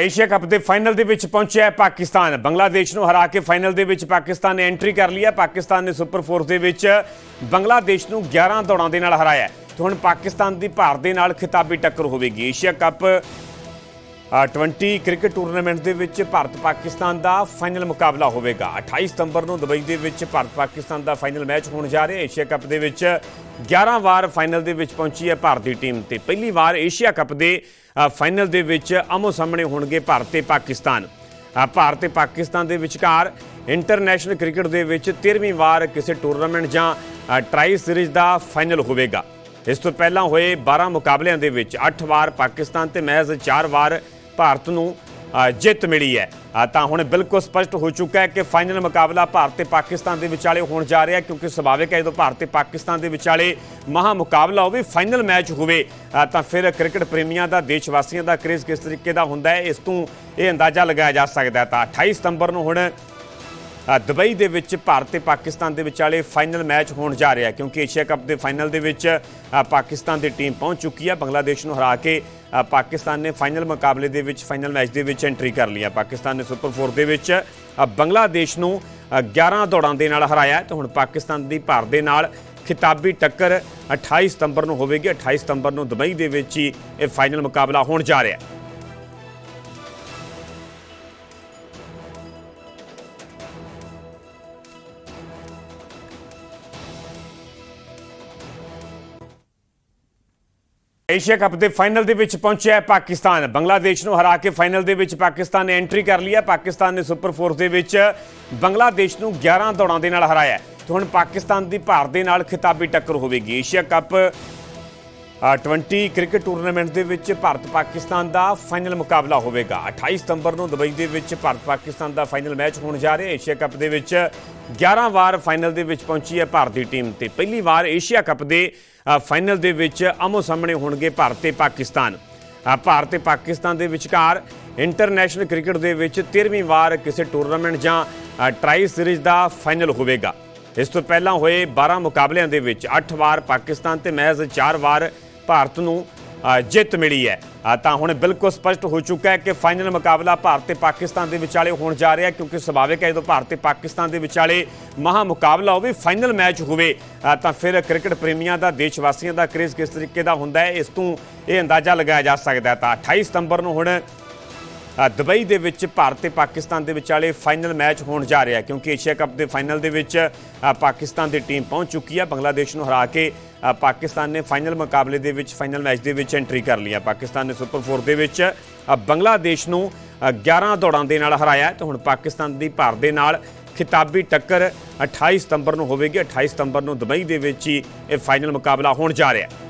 Asia cup ਦੇ final ਦੇ ਵਿੱਚ ਪਹੁੰਚਿਆ ਹੈ ਪਾਕਿਸਤਾਨ। ਬੰਗਲਾਦੇਸ਼ ਨੂੰ ਹਰਾ ਕੇ ਫਾਈਨਲ ਦੇ ਵਿੱਚ ਪਾਕਿਸਤਾਨ ਨੇ ਐਂਟਰੀ ਕਰ ਲਈ ਹੈ। ਪਾਕਿਸਤਾਨ ਨੇ ਸੁਪਰ ਫੋਰਸ ਦੇ ਵਿੱਚ ਬੰਗਲਾਦੇਸ਼ ਨੂੰ 11 ਦੌੜਾਂ ਦੇ ਨਾਲ ਹਰਾਇਆ ਤੇ ਹੁਣ ਪਾਕਿਸਤਾਨ ਦੀ ਭਾਰਤ ਦੇ ਨਾਲ ਖਿਤਾਬੀ ਟੱਕਰ ਹੋਵੇਗੀ। ਏਸ਼ੀਆ ਕੱਪ 20 ਕ੍ਰਿਕਟ ਟੂਰਨਾਮੈਂਟ ਦੇ ਵਿੱਚ ਭਾਰਤ ਪਾਕਿਸਤਾਨ ਦਾ ਫਾਈਨਲ ਮੁਕਾਬਲਾ ਹੋਵੇਗਾ। 28 ਸਤੰਬਰ ਨੂੰ ਦੁਬਈ ਦੇ ਵਿੱਚ ਭਾਰਤ ਪਾਕਿਸਤਾਨ ਦਾ ਫਾਈਨਲ ਮੈਚ ਹੋਣ ਜਾ ਰਿਹਾ। ਏਸ਼ੀਆ ਕੱਪ ਦੇ ਵਿੱਚ 11 ਵਾਰ ਫਾਈਨਲ ਦੇ ਵਿੱਚ ਪਹੁੰਚੀ ਹੈ ਭਾਰਤੀ ਟੀਮ ਤੇ। ਪਹਿਲੀ ਵਾਰ ਏਸ਼ੀਆ ਕੱਪ ਦੇ ਫਾਈਨਲ ਦੇ ਵਿੱਚ ਆਮੋ ਸਾਹਮਣੇ ਹੋਣਗੇ ਭਾਰਤ ਤੇ ਪਾਕਿਸਤਾਨ। ਭਾਰਤ ਤੇ ਪਾਕਿਸਤਾਨ ਦੇ ਵਿਚਕਾਰ ਇੰਟਰਨੈਸ਼ਨਲ ਕ੍ਰਿਕਟ ਦੇ ਵਿੱਚ 13ਵੀਂ ਵਾਰ ਕਿਸੇ ਟੂਰਨਾਮੈਂਟ ਜਾਂ ਟਰਾਈ ਸੀਰੀਜ਼ ਦਾ ਫਾਈਨਲ ਹੋਵੇਗਾ। ਇਸ ਤੋਂ ਪਹਿਲਾਂ ਹੋਏ 12 ਮੁਕਾਬਲਿਆਂ ਦੇ ਵਿੱਚ 8 ਵਾਰ ਪਾਕਿਸਤਾਨ ਤੇ ਮਹਿਜ਼ 4 ਵਾਰ ਭਾਰਤ ਨੂੰ ਜਿੱਤ ਮਿਲੀ ਹੈ। ਤਾਂ ਹੁਣ ਬਿਲਕੁਲ ਸਪਸ਼ਟ ਹੋ ਚੁੱਕਾ ਹੈ ਕਿ ਫਾਈਨਲ ਮੁਕਾਬਲਾ ਭਾਰਤ ਤੇ ਪਾਕਿਸਤਾਨ ਦੇ ਵਿਚਾਲੇ ਹੋਣ ਜਾ ਰਿਹਾ ਕਿਉਂਕਿ ਸੁਭਾਵਿਕ ਹੈ, ਜਦੋਂ ਭਾਰਤ ਤੇ ਪਾਕਿਸਤਾਨ ਦੇ ਵਿਚਾਲੇ ਮਹਾ ਮੁਕਾਬਲਾ ਹੋਵੇ, ਫਾਈਨਲ ਮੈਚ ਹੋਵੇ ਤਾਂ ਫਿਰ ਕ੍ਰਿਕਟ ਪ੍ਰੇਮੀਆਂ ਦਾ ਦੇਸ਼ ਵਾਸੀਆਂ ਦਾ ਕ੍ਰੇਜ਼ ਕਿਸ ਤਰੀਕੇ ਦਾ ਹੁੰਦਾ ਹੈ, ਇਸ ਤੋਂ ਇਹ ਅੰਦਾਜ਼ਾ ਲਗਾਇਆ ਜਾ ਸਕਦਾ ਹੈ। ਤਾਂ 28 ਸਤੰਬਰ ਨੂੰ ਹੁਣ ਦੁਬਈ ਦੇ ਵਿੱਚ ਭਾਰਤ ਤੇ ਪਾਕਿਸਤਾਨ ਦੇ ਵਿਚਾਲੇ ਫਾਈਨਲ ਮੈਚ ਹੋਣ ਜਾ ਰਿਹਾ ਕਿਉਂਕਿ ਏਸ਼ੀਆ ਕੱਪ ਦੇ ਫਾਈਨਲ ਦੇ ਵਿੱਚ ਪਾਕਿਸਤਾਨ ਦੀ ਟੀਮ ਪਹੁੰਚ ਚੁੱਕੀ ਹੈ। ਬੰਗਲਾਦੇਸ਼ ਨੂੰ ਹਰਾ ਕੇ ਪਾਕਿਸਤਾਨ ਨੇ ਫਾਈਨਲ ਮੁਕਾਬਲੇ ਦੇ ਵਿੱਚ ਫਾਈਨਲ ਮੈਚ ਦੇ ਵਿੱਚ ਐਂਟਰੀ ਕਰ ਲਈ ਹੈ। ਪਾਕਿਸਤਾਨ ਨੇ ਸੁਪਰ 4 ਦੇ ਵਿੱਚ ਬੰਗਲਾਦੇਸ਼ ਨੂੰ ਅ, 11 ਦੌੜਾਂ ਦੇ ਨਾਲ ਹਰਾਇਆ ਹੈ। ਤੇ ਹੁਣ ਪਾਕਿਸਤਾਨ ਦੀ ਭਾਰਤ ਦੇ ਨਾਲ ਖਿਤਾਬੀ ਟੱਕਰ 28 ਸਤੰਬਰ ਨੂੰ ਹੋਵੇਗੀ। 28 ਸਤੰਬਰ ਨੂੰ ਦੁਬਈ ਦੇ ਵਿੱਚ ਹੀ ਇਹ ਫਾਈਨਲ ਮੁਕਾਬਲਾ ਹੋਣ ਜਾ ਰਿਹਾ ਹੈ। ਏਸ਼ੀਆ ਕੱਪ ਦੇ ਫਾਈਨਲ ਦੇ ਵਿੱਚ ਪਹੁੰਚਿਆ ਹੈ ਪਾਕਿਸਤਾਨ। ਬੰਗਲਾਦੇਸ਼ ਨੂੰ ਹਰਾ ਕੇ ਫਾਈਨਲ ਦੇ ਵਿੱਚ ਪਾਕਿਸਤਾਨ ਨੇ ਐਂਟਰੀ ਕਰ ਲਈ ਹੈ। ਪਾਕਿਸਤਾਨ ਨੇ ਸੁਪਰ ਫੋਰਸ ਦੇ ਵਿੱਚ ਬੰਗਲਾਦੇਸ਼ ਨੂੰ 11 ਦੌੜਾਂ ਦੇ ਨਾਲ ਹਰਾਇਆ ਤੇ ਹੁਣ ਪਾਕਿਸਤਾਨ ਦੀ ਭਾਰਤ ਦੇ ਨਾਲ ਖਿਤਾਬੀ ਟੱਕਰ ਹੋਵੇਗੀ। ਏਸ਼ੀਆ ਕੱਪ 20 ਕ੍ਰਿਕਟ ਟੂਰਨਾਮੈਂਟ ਦੇ ਵਿੱਚ ਭਾਰਤ ਪਾਕਿਸਤਾਨ ਦਾ ਫਾਈਨਲ ਮੁਕਾਬਲਾ ਹੋਵੇਗਾ। 28 ਸਤੰਬਰ ਨੂੰ ਦੁਬਈ ਦੇ ਵਿੱਚ ਭਾਰਤ ਪਾਕਿਸਤਾਨ ਦਾ ਫਾਈਨਲ ਮੈਚ ਹੋਣ ਜਾ ਰਿਹਾ। ਏਸ਼ੀਆ ਕੱਪ ਦੇ ਵਿੱਚ 11 ਵਾਰ ਫਾਈਨਲ ਦੇ ਵਿੱਚ ਪਹੁੰਚੀ ਹੈ ਭਾਰਤੀ ਟੀਮ ਤੇ। ਪਹਿਲੀ ਵਾਰ ਏਸ਼ੀਆ ਕੱਪ ਦੇ ਫਾਈਨਲ ਦੇ ਵਿੱਚ ਆਮੋ ਸਾਹਮਣੇ ਹੋਣਗੇ ਭਾਰਤ ਤੇ ਪਾਕਿਸਤਾਨ। ਭਾਰਤ ਤੇ ਪਾਕਿਸਤਾਨ ਦੇ ਵਿਚਕਾਰ ਇੰਟਰਨੈਸ਼ਨਲ ਕ੍ਰਿਕਟ ਦੇ ਵਿੱਚ 13ਵੀਂ ਵਾਰ ਕਿਸੇ ਟੂਰਨਾਮੈਂਟ ਜਾਂ ਟਰਾਈ ਸੀਰੀਜ਼ ਦਾ ਫਾਈਨਲ ਹੋਵੇਗਾ। ਇਸ ਤੋਂ ਪਹਿਲਾਂ ਹੋਏ 12 ਮੁਕਾਬਲਿਆਂ ਦੇ ਵਿੱਚ 8 ਵਾਰ ਪਾਕਿਸਤਾਨ ਤੇ ਮਹਿਜ਼ 4 ਵਾਰ ਭਾਰਤ ਨੂੰ ਜਿੱਤ ਮਿਲੀ ਹੈ। ਤਾਂ ਹੁਣ ਬਿਲਕੁਲ ਸਪਸ਼ਟ ਹੋ ਚੁੱਕਾ ਹੈ ਕਿ ਫਾਈਨਲ ਮੁਕਾਬਲਾ ਭਾਰਤ ਤੇ ਪਾਕਿਸਤਾਨ ਦੇ ਵਿਚਾਲੇ ਹੋਣ ਜਾ ਰਿਹਾ ਕਿਉਂਕਿ ਸੁਭਾਵਿਕ ਹੈ, ਜਦੋਂ ਭਾਰਤ ਤੇ ਪਾਕਿਸਤਾਨ ਦੇ ਵਿਚਾਲੇ ਮਹਾ ਮੁਕਾਬਲਾ ਹੋਵੇ, ਫਾਈਨਲ ਮੈਚ ਹੋਵੇ ਤਾਂ ਫਿਰ ਕ੍ਰਿਕਟ ਪ੍ਰੇਮੀਆਂ ਦਾ ਦੇਸ਼ ਵਾਸੀਆਂ ਦਾ ਕ੍ਰੇਜ਼ ਕਿਸ ਤਰੀਕੇ ਦਾ ਹੁੰਦਾ ਹੈ, ਇਸ ਤੋਂ ਇਹ ਅੰਦਾਜ਼ਾ ਲਗਾਇਆ ਜਾ ਸਕਦਾ ਹੈ। ਤਾਂ 28 ਸਤੰਬਰ ਨੂੰ ਹੁਣ ਦੁਬਈ ਦੇ ਵਿੱਚ ਭਾਰਤ ਤੇ ਪਾਕਿਸਤਾਨ ਦੇ ਵਿਚਾਲੇ ਫਾਈਨਲ ਮੈਚ ਹੋਣ ਜਾ ਰਿਹਾ ਕਿਉਂਕਿ ਏਸ਼ੀਆ ਕੱਪ ਦੇ ਫਾਈਨਲ ਦੇ ਵਿੱਚ ਪਾਕਿਸਤਾਨ ਦੀ ਟੀਮ ਪਹੁੰਚ ਚੁੱਕੀ ਹੈ। ਬੰਗਲਾਦੇਸ਼ ਨੂੰ ਹਰਾ ਕੇ ਪਾਕਿਸਤਾਨ ਨੇ ਫਾਈਨਲ ਮੁਕਾਬਲੇ ਦੇ ਵਿੱਚ ਫਾਈਨਲ ਮੈਚ ਦੇ ਵਿੱਚ ਐਂਟਰੀ ਕਰ ਲਈ ਹੈ। ਪਾਕਿਸਤਾਨ ਨੇ ਸੁਪਰ 4 ਦੇ ਵਿੱਚ ਬੰਗਲਾਦੇਸ਼ ਨੂੰ ਅ, 11 ਦੌੜਾਂ ਦੇ ਨਾਲ ਹਰਾਇਆ ਹੈ। ਤੇ ਹੁਣ ਪਾਕਿਸਤਾਨ ਦੀ ਭਾਰਤ ਦੇ ਨਾਲ ਖਿਤਾਬੀ ਟੱਕਰ 28 ਸਤੰਬਰ ਨੂੰ ਹੋਵੇਗੀ। 28 ਸਤੰਬਰ ਨੂੰ ਦੁਬਈ ਦੇ ਵਿੱਚ ਹੀ ਇਹ ਫਾਈਨਲ ਮੁਕਾਬਲਾ ਹੋਣ ਜਾ ਰਿਹਾ ਹੈ।